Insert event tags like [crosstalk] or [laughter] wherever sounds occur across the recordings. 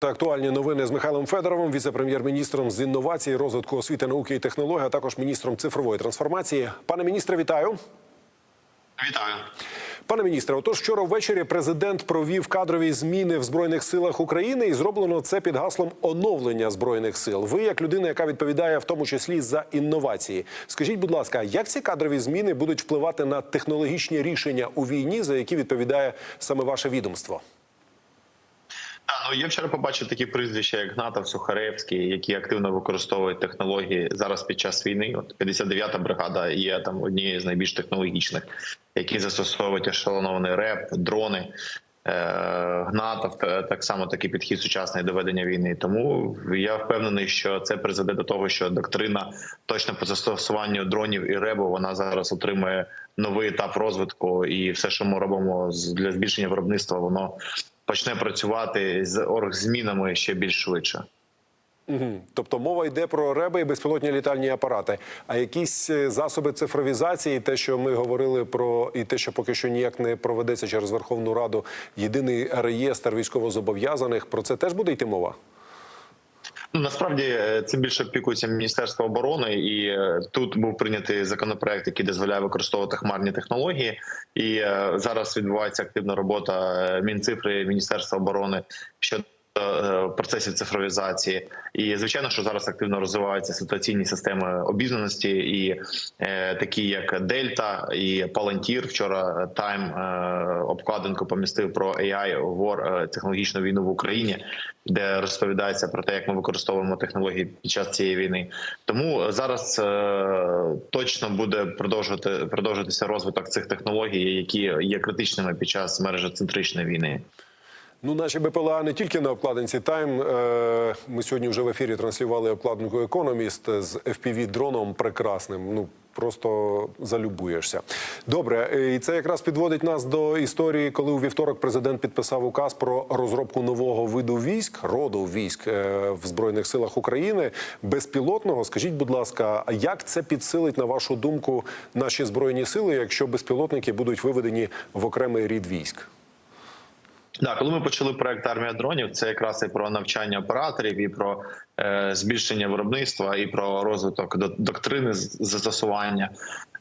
Та актуальні новини з Михайлом Федоровим, віце-прем'єр-міністром з інновацій, розвитку освіти, науки і технологій, а також міністром цифрової трансформації. Пане міністре, вітаю. Вітаю. Пане міністре, отож вчора ввечері президент провів кадрові зміни в збройних силах України, і зроблено це під гаслом оновлення збройних сил. Ви, як людина, яка відповідає в тому числі за інновації, скажіть, будь ласка, як ці кадрові зміни будуть впливати на технологічні рішення у війні, за які відповідає саме ваше відомство? Ну я вчора побачив такі прізвища, як Гнатов, Сухаревський, які активно використовують технології зараз під час війни. От 59-та бригада є там однією з найбільш технологічних, які застосовують ешелонований реп, дрони. Е, Гнатов так само такий підхід сучасний до ведення війни. Тому я впевнений, що це призведе до того, що доктрина точно по застосуванню дронів і ребу вона зараз отримує новий етап розвитку, і все, що ми робимо для збільшення виробництва, воно почне працювати з оргзмінами ще більш швидше. Угу. Тобто мова йде про реби і безпілотні літальні апарати. А якісь е, засоби цифровізації, те, що ми говорили про, і те, що поки що ніяк не проведеться через Верховну Раду, єдиний реєстр військовозобов'язаних, про це теж буде йти мова? Ну насправді е, це більше опікується Міністерство оборони, і е, тут був прийнятий законопроект, який дозволяє використовувати хмарні технології. І е, зараз відбувається активна робота Мінцифри Міністерства оборони щодо. Е, Процесів цифровізації, і звичайно, що зараз активно розвиваються ситуаційні системи обізнаності, і е, такі як Дельта і Палантір. Вчора Тайм е, обкладинку помістив про AI War, е, технологічну війну в Україні, де розповідається про те, як ми використовуємо технології під час цієї війни. Тому зараз е, точно буде продовжувати продовжуватися розвиток цих технологій, які є критичними під час мережоцентричної війни. Ну, наші БПЛА не тільки на обкладинці Тайм. Е, Ми сьогодні вже в ефірі транслювали обкладинку Економіст з fpv дроном прекрасним. Ну просто залюбуєшся. Добре, е, і це якраз підводить нас до історії, коли у вівторок президент підписав указ про розробку нового виду військ, роду військ е, в збройних силах України безпілотного. Скажіть, будь ласка, як це підсилить на вашу думку наші збройні сили, якщо безпілотники будуть виведені в окремий рід військ? Да, коли ми почали проект армія дронів, це якраз і про навчання операторів, і про е, збільшення виробництва, і про розвиток до- доктрини застосування,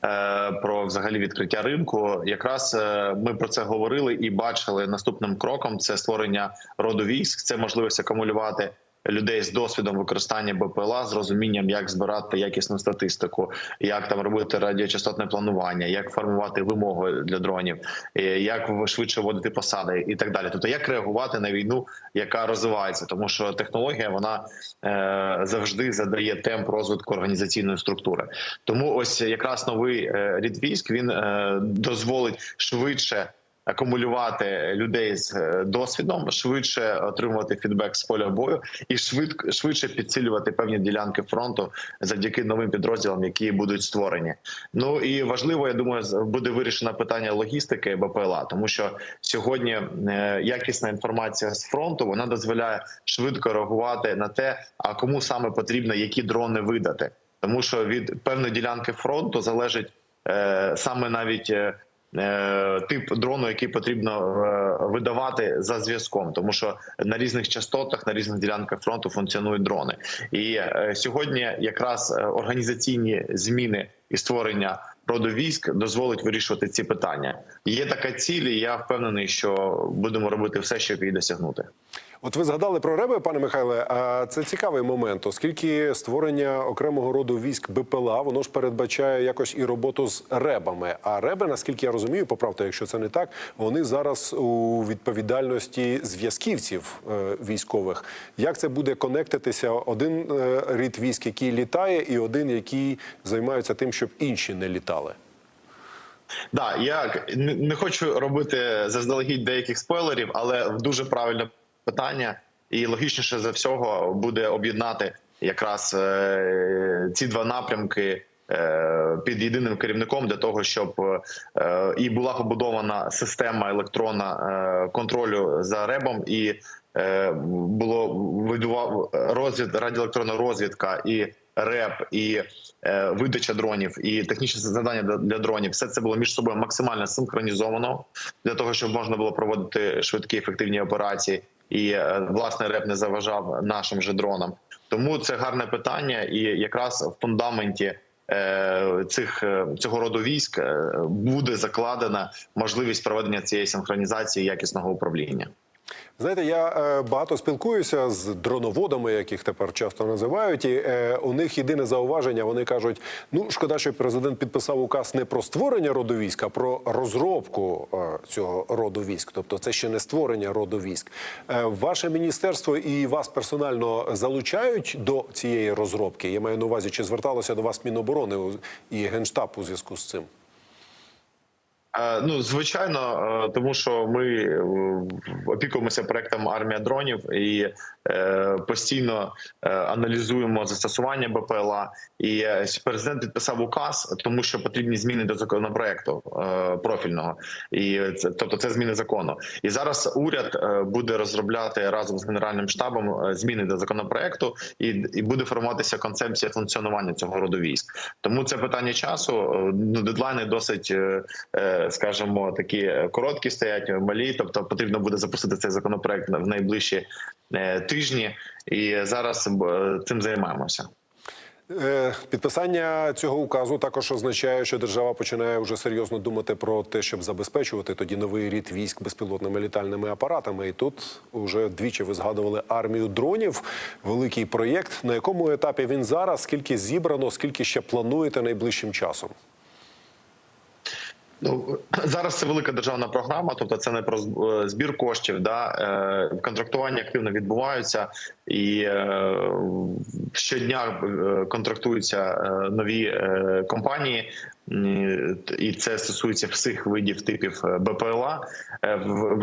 е, про взагалі відкриття ринку. Якраз е, ми про це говорили і бачили наступним кроком: це створення роду військ, це можливість акумулювати. Людей з досвідом використання БПЛА з розумінням, як збирати якісну статистику, як там робити радіочастотне планування, як формувати вимоги для дронів, е, як швидше вводити посади і так далі. Тобто, як реагувати на війну, яка розвивається, тому що технологія вона е, завжди задає темп розвитку організаційної структури. Тому ось якраз новий е, рід військ він дозволить швидше. Акумулювати людей з е, досвідом, швидше отримувати фідбек з поля бою і швидко швидше підсилювати певні ділянки фронту завдяки новим підрозділам, які будуть створені. Ну і важливо, я думаю, буде вирішено питання логістики БПЛА, тому що сьогодні е, якісна інформація з фронту вона дозволяє швидко реагувати на те, а кому саме потрібно які дрони видати, тому що від певної ділянки фронту залежить е, саме навіть. Е, Тип дрону, який потрібно е, видавати за зв'язком, тому що на різних частотах, на різних ділянках фронту функціонують дрони. І е, сьогодні якраз організаційні зміни і створення роду військ дозволить вирішувати ці питання. Є така ціль, і я впевнений, що будемо робити все, щоб її досягнути. От ви згадали про реби, пане Михайле. А це цікавий момент, оскільки створення окремого роду військ БПЛА воно ж передбачає якось і роботу з ребами. А реби, наскільки я розумію, поправте, якщо це не так, вони зараз у відповідальності зв'язківців е, військових. Як це буде конектитися? Один е, рід військ, який літає, і один, який займається тим, щоб інші не літали. Да, я не хочу робити заздалегідь деяких спойлерів, але дуже правильне питання, і логічніше за всього буде об'єднати якраз е, ці два напрямки. е, Під єдиним керівником для того, щоб е, і була побудована система електронна контролю за ребом, і було видував розвід радіоелектронна розвідка і реп, і видача дронів, і технічне завдання для дронів. Все це було між собою максимально синхронізовано для того, щоб можна було проводити швидкі ефективні операції. І е, власне РЕП не заважав нашим же дронам. Тому це гарне питання, і якраз в фундаменті е, цих е, цього роду військ буде закладена можливість проведення цієї синхронізації якісного управління. Знаєте, я е, багато спілкуюся з дроноводами, яких тепер часто називають. І е, у них єдине зауваження. Вони кажуть: ну шкода, що президент підписав указ не про створення роду військ, а про розробку е, цього роду військ. Тобто, це ще не створення роду військ. Ваше міністерство і вас персонально залучають до цієї розробки. Я маю на увазі, чи зверталося до вас Міноборони і генштаб у зв'язку з цим. Е, Ну, звичайно, е, тому що ми е, опікуємося проектом армія дронів і постійно аналізуємо застосування БПЛА. І президент підписав указ, тому що потрібні зміни до законопроекту профільного, і це тобто це зміни закону. І зараз уряд буде розробляти разом з генеральним штабом зміни до законопроекту, і, і буде формуватися концепція функціонування цього роду військ. Тому це питання часу. Ну дедлайни досить. Е, е, скажімо, такі короткі стоять, малі. Тобто потрібно буде запустити цей законопроект в найближчі е, тижні, і зараз е, цим займаємося. Е, Підписання цього указу також означає, що держава починає вже серйозно думати про те, щоб забезпечувати тоді новий рід військ безпілотними літальними апаратами. І тут вже двічі ви згадували армію дронів. Великий проєкт. На якому етапі він зараз? Скільки зібрано, скільки ще плануєте найближчим часом? Ну [clears throat] зараз це велика державна програма, тобто це не про е, збір коштів. Да е, контрактування активно відбуваються, і е, щодня контрактуються нові компанії. І це стосується всіх видів типів БПЛА.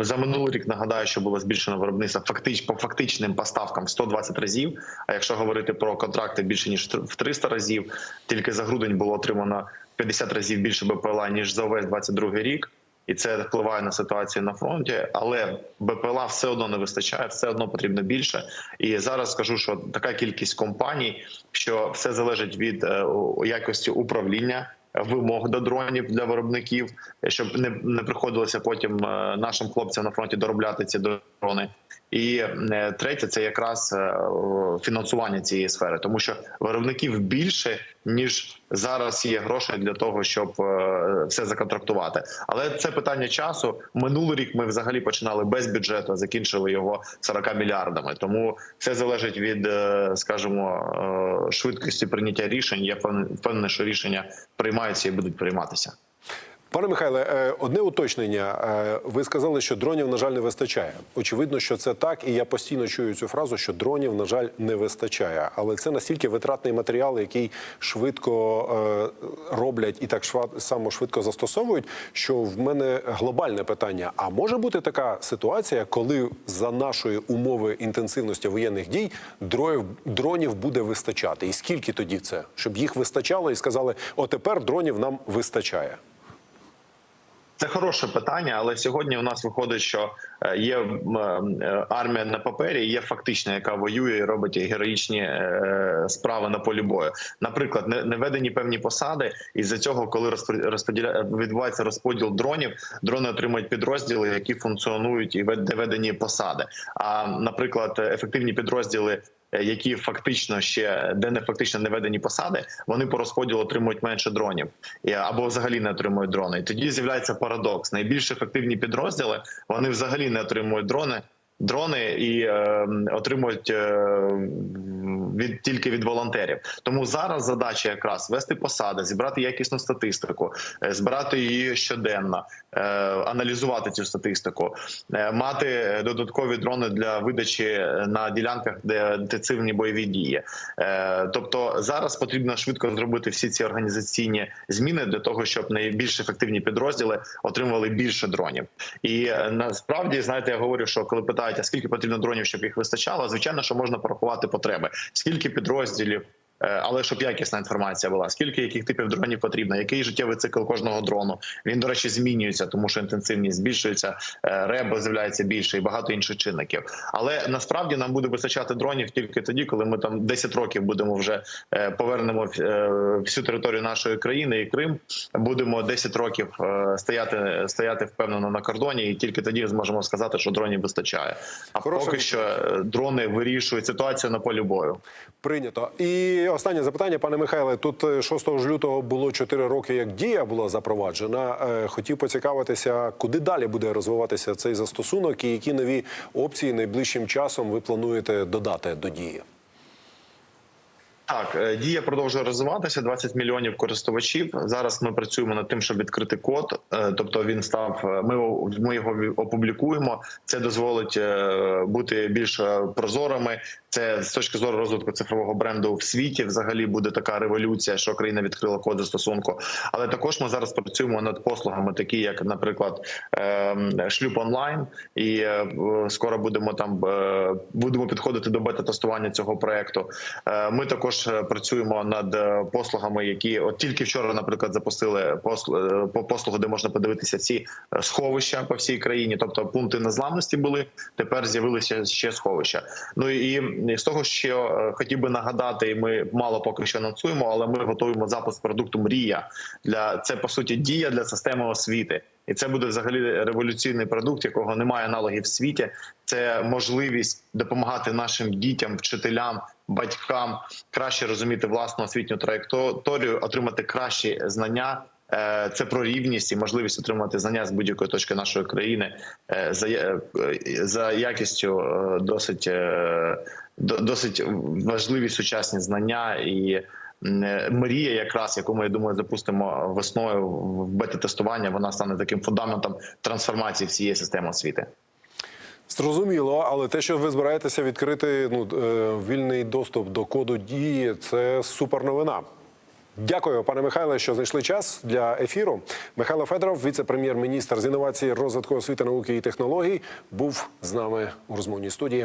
За минулий рік нагадаю, що було збільшено виробництво фактич по фактичним поставкам в 120 разів. А якщо говорити про контракти більше ніж в 300 разів, тільки за грудень було отримано 50 разів більше БПЛА ніж за увесь 22 рік. І це впливає на ситуацію на фронті, але БПЛА все одно не вистачає, все одно потрібно більше. І зараз скажу, що така кількість компаній, що все залежить від е, якості управління. Вимог до дронів для виробників, щоб не, не приходилося потім е, нашим хлопцям на фронті доробляти ці дрони. І е, третє це якраз е, фінансування цієї сфери, тому що виробників більше ніж зараз є грошей для того, щоб е, все законтрактувати. Але це питання часу. Минулий рік ми взагалі починали без бюджету, закінчили його 40 мільярдами. Тому все залежить від, скажімо, швидкості прийняття рішень. Я впевнений, що рішення приймаються і будуть прийматися. Пане Михайле, е, одне уточнення. Е, Ви сказали, що дронів, на жаль, не вистачає. Очевидно, що це так, і я постійно чую цю фразу, що дронів, на жаль, не вистачає. Але це настільки витратний матеріал, який швидко е, роблять і так само швидко застосовують, що в мене глобальне питання: а може бути така ситуація, коли за нашої умови інтенсивності воєнних дій дронів буде вистачати? І скільки тоді це? Щоб їх вистачало і сказали, о, тепер дронів нам вистачає. Це хороше питання, але сьогодні у нас виходить, що е, є е, армія на папері, є фактична, яка воює і робить героїчні е, справи на полі бою. Наприклад, не, не ведені певні посади, і за цього, коли розподіля... відбувається розподіл дронів, дрони отримують підрозділи, які функціонують і де ведені посади. А наприклад, ефективні підрозділи. Е, Які фактично ще де не фактично не ведені посади, вони по розподілу отримують менше дронів або взагалі не отримують дрони. І тоді з'являється парадокс. Найбільш ефективні підрозділи вони взагалі не отримують дрони. Дрони і е, отримують е, від тільки від волонтерів. Тому зараз задача якраз вести посади, зібрати якісну статистику, е, збирати її щоденно, е, аналізувати цю статистику, е, мати додаткові дрони для видачі на ділянках, де інтенсивні бойові дії. Тобто зараз потрібно швидко зробити всі ці організаційні зміни для того, щоб найбільш ефективні підрозділи отримували більше дронів. І насправді знаєте, я говорю, що коли питають, а скільки потрібно дронів, щоб їх вистачало, звичайно, що можна порахувати потреби, скільки підрозділів. Е, Але щоб якісна інформація була, скільки яких типів дронів потрібно, який життєвий цикл кожного дрону. Він, до речі, змінюється, тому що інтенсивність збільшується, е, ребо з'являється більше і багато інших чинників. Але насправді нам буде вистачати дронів тільки тоді, коли ми там 10 років будемо вже е, повернемо всю територію нашої країни і Крим. Будемо 10 років стояти, стояти впевнено на кордоні, і тільки тоді зможемо сказати, що дронів вистачає. А Хороша поки що дрони вирішують ситуацію на полі бою. Прийнято. І останнє запитання, пане Михайле. Тут е, 6 ж лютого було 4 роки, як дія була запроваджена. Е, Хотів поцікавитися, куди далі буде розвиватися цей застосунок, і які нові опції найближчим часом ви плануєте додати до дії. Так, е, дія продовжує розвиватися. 20 мільйонів користувачів. Зараз ми працюємо над тим, щоб відкрити код. Е, Тобто він став. е, Ми його- опублікуємо. Це дозволить бути більш прозорими. Це з точки зору розвитку цифрового бренду в світі. Взагалі буде така революція, що країна відкрила код застосунку. Але також ми зараз працюємо над послугами, такі як, наприклад, шлюб онлайн, і скоро будемо там будемо підходити до бета-тестування цього проекту. Ми також е, працюємо над е, послугами, які от тільки вчора, наприклад, запустили е, по послугу, де можна подивитися всі сховища по всій країні, тобто пункти незламності були. Тепер з'явилися ще сховища. Ну і з того, що хотів би нагадати, і ми мало поки що анонсуємо, але ми готуємо запуск продукту Мрія для це по суті дія для системи освіти. І це буде взагалі революційний продукт, якого немає аналогів в світі. Це можливість допомагати нашим дітям, вчителям, батькам краще розуміти власну освітню траєкторію, отримати кращі знання. Е, Це про рівність і можливість отримати знання з будь-якої точки нашої країни е, за, е, за якістю досить, досить важливі сучасні знання і. Е, Мрія, якраз яку ми я думаю, запустимо весною в бета-тестування, вона стане таким фундаментом трансформації всієї системи освіти. Зрозуміло, але те, що ви збираєтеся відкрити ну, е, вільний доступ до коду дії, це супер новина. Дякую, пане Михайле, що знайшли час для ефіру. Михайло Федоров, віце-прем'єр-міністр з інновації, розвитку освіти, науки і технологій, був з нами у розмовній студії.